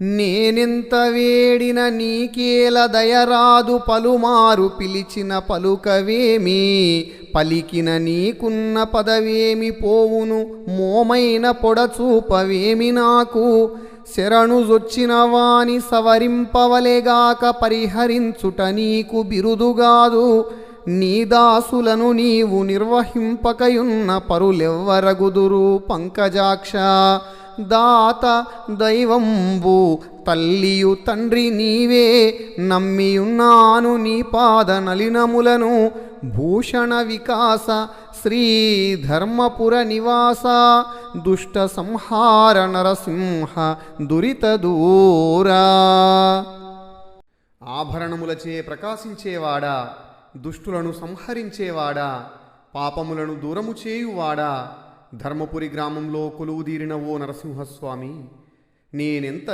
నేనెంత వేడిన నీకేల దయరాదు పలుమారు పిలిచిన పలుకవేమి? పలికిన నీకున్న పదవేమి పోవును? మోమైన పొడచూపవేమి నాకు? శరణుజొచ్చిన వాని సవరింపవలెగాక పరిహరించుట నీకు బిరుదుగాదు నీ దాసులను నీవు నిర్వహింపకయున్న పరులెవ్వరగుదురు పంకజాక్ష? దాత దైవంబు తల్లియు తండ్రి నీవే. నమ్మియున్నాను నీ పాద నలినములను. భూషణ వికాస శ్రీ ధర్మపుర నివాస. దుష్ట సంహార నరసింహ దురిత దూరా. ఆభరణములచే ప్రకాశించేవాడా దుష్టులను సంహరించేవాడా పాపములను దూరము చేయువాడా ధర్మపురి గ్రామంలో కొలువుదీరిన ఓ నరసింహస్వామి నేనెంత